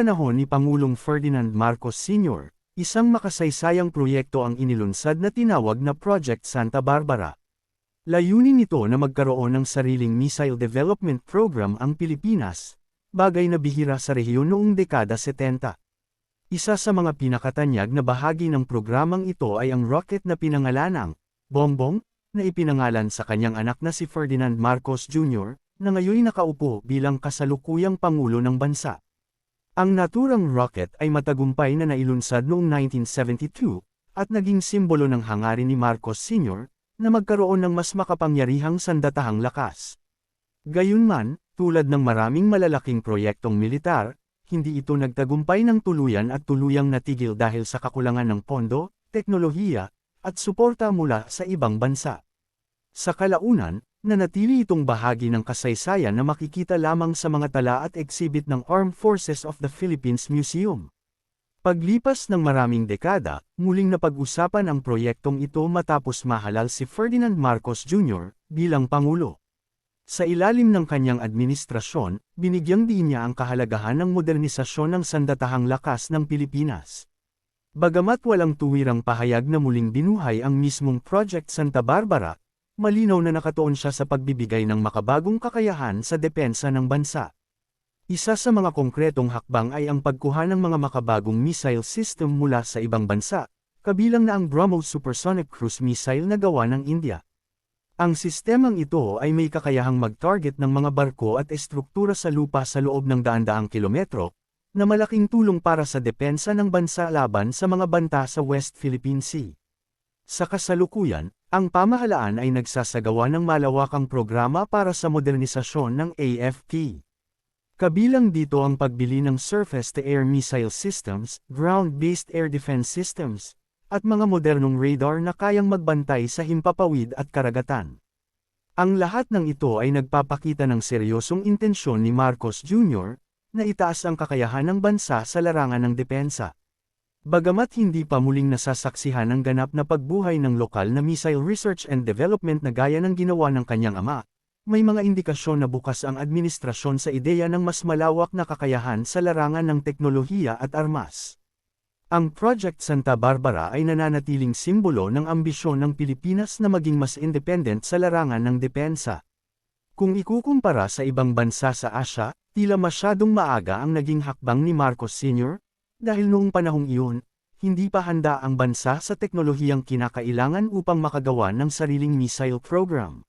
panahon ni Pangulong Ferdinand Marcos Sr., isang makasaysayang proyekto ang inilunsad na tinawag na Project Santa Barbara. Layunin nito na magkaroon ng sariling missile development program ang Pilipinas, bagay na bihira sa rehiyon noong dekada 70. Isa sa mga pinakatanyag na bahagi ng programang ito ay ang rocket na pinangalanang Bongbong, na ipinangalan sa kanyang anak na si Ferdinand Marcos Jr., na ngayon nakaupo bilang kasalukuyang pangulo ng bansa. Ang naturang rocket ay matagumpay na nailunsad noong 1972, at naging simbolo ng hangarin ni Marcos Sr., na magkaroon ng mas makapangyarihang sandatahang lakas. Gayunman, tulad ng maraming malalaking proyektong militar, hindi ito nagtagumpay ng tuluyan at tuluyang natigil dahil sa kakulangan ng pondo, teknolohiya, at suporta mula sa ibang bansa. Sa kalaunan, nanatili itong bahagi ng kasaysayan na makikita lamang sa mga tala at exhibit ng Armed Forces of the Philippines Museum. Paglipas ng maraming dekada, muling napag-usapan ang proyektong ito matapos mahalal si Ferdinand Marcos Jr. bilang Pangulo. Sa ilalim ng kanyang administrasyon, binigyang din niya ang kahalagahan ng modernisasyon ng sandatahang lakas ng Pilipinas. Bagamat walang tuwirang pahayag na muling binuhay ang mismong Project Santa Barbara, malinaw na nakatuon siya sa pagbibigay ng makabagong kakayahan sa depensa ng bansa. Isa sa mga konkretong hakbang ay ang pagkuha ng mga makabagong missile system mula sa ibang bansa, kabilang na ang BrahMos Supersonic Cruise Missile na gawa ng India. Ang sistemang ito ay may kakayahang mag-target ng mga barko at estruktura sa lupa sa loob ng daan-daang kilometro, na malaking tulong para sa depensa ng bansa laban sa mga banta sa West Philippine Sea. Sa kasalukuyan, ang pamahalaan ay nagsasagawa ng malawakang programa para sa modernisasyon ng AFP. Kabilang dito ang pagbili ng surface-to-air missile systems, ground-based air defense systems, at mga modernong radar na kayang magbantay sa himpapawid at karagatan. Ang lahat ng ito ay nagpapakita ng seryosong intensyon ni Marcos Jr., na itaas ang kakayahan ng bansa sa larangan ng depensa. Bagamat hindi pa muling nasasaksihan ang ganap na pagbuhay ng lokal na missile research and development na gaya ng ginawa ng kanyang ama, may mga indikasyon na bukas ang administrasyon sa ideya ng mas malawak na kakayahan sa larangan ng teknolohiya at armas. Ang Project Santa Barbara ay nananatiling simbolo ng ambisyon ng Pilipinas na maging mas independent sa larangan ng depensa. Kung ikukumpara sa ibang bansa sa Asya, Tila masyadong maaga ang naging hakbang ni Marcos Sr., dahil noong panahong iyon, hindi pa handa ang bansa sa teknolohiyang kinakailangan upang makagawa ng sariling missile program.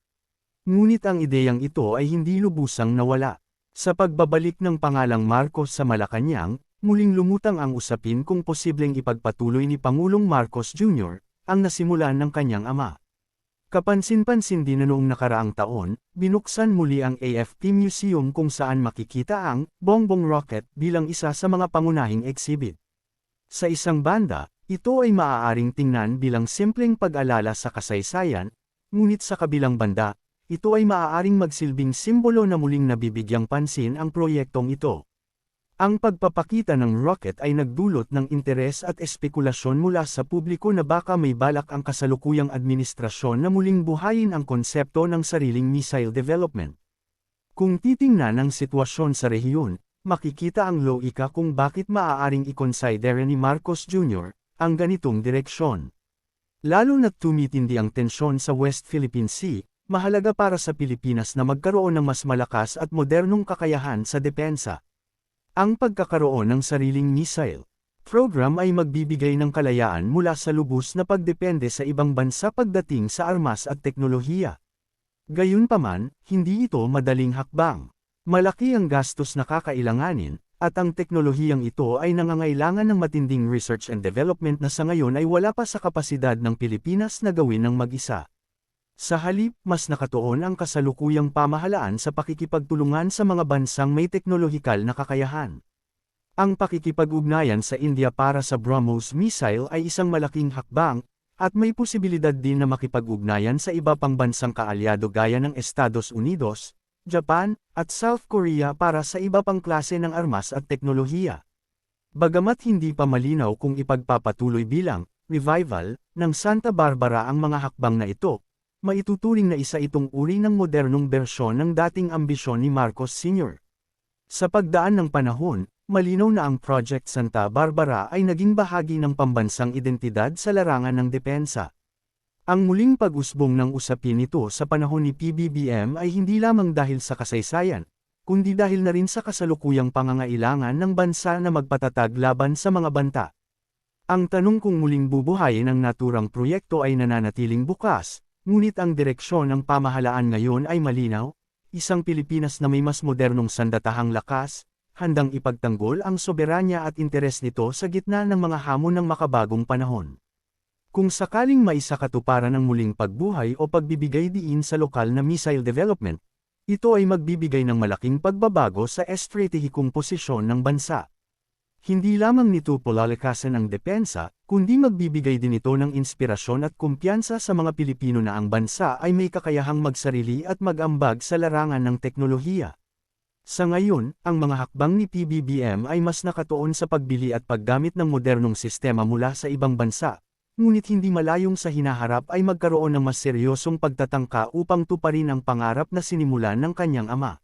Ngunit ang ideyang ito ay hindi lubusang nawala. Sa pagbabalik ng pangalang Marcos sa Malacanang, muling lumutang ang usapin kung posibleng ipagpatuloy ni Pangulong Marcos Jr., ang nasimulan ng kanyang ama. Kapansin-pansin din na noong nakaraang taon, binuksan muli ang AFP Museum kung saan makikita ang Bongbong Rocket bilang isa sa mga pangunahing exhibit. Sa isang banda, ito ay maaaring tingnan bilang simpleng pag-alala sa kasaysayan, ngunit sa kabilang banda, ito ay maaaring magsilbing simbolo na muling nabibigyang pansin ang proyektong ito. Ang pagpapakita ng rocket ay nagdulot ng interes at espekulasyon mula sa publiko na baka may balak ang kasalukuyang administrasyon na muling buhayin ang konsepto ng sariling missile development. Kung titingnan ang sitwasyon sa rehiyon, makikita ang loika kung bakit maaaring ikonsidera ni Marcos Jr. ang ganitong direksyon. Lalo na tumitindi ang tensyon sa West Philippine Sea, mahalaga para sa Pilipinas na magkaroon ng mas malakas at modernong kakayahan sa depensa. Ang pagkakaroon ng sariling missile program ay magbibigay ng kalayaan mula sa lubos na pagdepende sa ibang bansa pagdating sa armas at teknolohiya. Gayunpaman, hindi ito madaling hakbang. Malaki ang gastos na kakailanganin, at ang teknolohiyang ito ay nangangailangan ng matinding research and development na sa ngayon ay wala pa sa kapasidad ng Pilipinas na gawin ng mag-isa. Sa halip, mas nakatuon ang kasalukuyang pamahalaan sa pakikipagtulungan sa mga bansang may teknolohikal na kakayahan. Ang pakikipag-ugnayan sa India para sa BrahMos missile ay isang malaking hakbang, at may posibilidad din na makipag-ugnayan sa iba pang bansang kaalyado gaya ng Estados Unidos, Japan, at South Korea para sa iba pang klase ng armas at teknolohiya. Bagamat hindi pa malinaw kung ipagpapatuloy bilang revival ng Santa Barbara ang mga hakbang na ito, maituturing na isa itong uri ng modernong bersyon ng dating ambisyon ni Marcos Sr. Sa pagdaan ng panahon, malinaw na ang Project Santa Barbara ay naging bahagi ng pambansang identidad sa larangan ng depensa. Ang muling pag-usbong ng usapin nito sa panahon ni PBBM ay hindi lamang dahil sa kasaysayan, kundi dahil na rin sa kasalukuyang pangangailangan ng bansa na magpatatag laban sa mga banta. Ang tanong kung muling bubuhayin ang naturang proyekto ay nananatiling bukas, ngunit ang direksyon ng pamahalaan ngayon ay malinaw, isang Pilipinas na may mas modernong sandatahang lakas, handang ipagtanggol ang soberanya at interes nito sa gitna ng mga hamon ng makabagong panahon. Kung sakaling maisakatuparan ang muling pagbuhay o pagbibigay diin sa lokal na missile development, ito ay magbibigay ng malaking pagbabago sa estratehikong posisyon ng bansa. Hindi lamang nito polalakasan ang depensa, kundi magbibigay din ito ng inspirasyon at kumpiyansa sa mga Pilipino na ang bansa ay may kakayahang magsarili at mag-ambag sa larangan ng teknolohiya. Sa ngayon, ang mga hakbang ni PBBM ay mas nakatuon sa pagbili at paggamit ng modernong sistema mula sa ibang bansa, ngunit hindi malayong sa hinaharap ay magkaroon ng mas seryosong pagtatangka upang tuparin ang pangarap na sinimulan ng kanyang ama.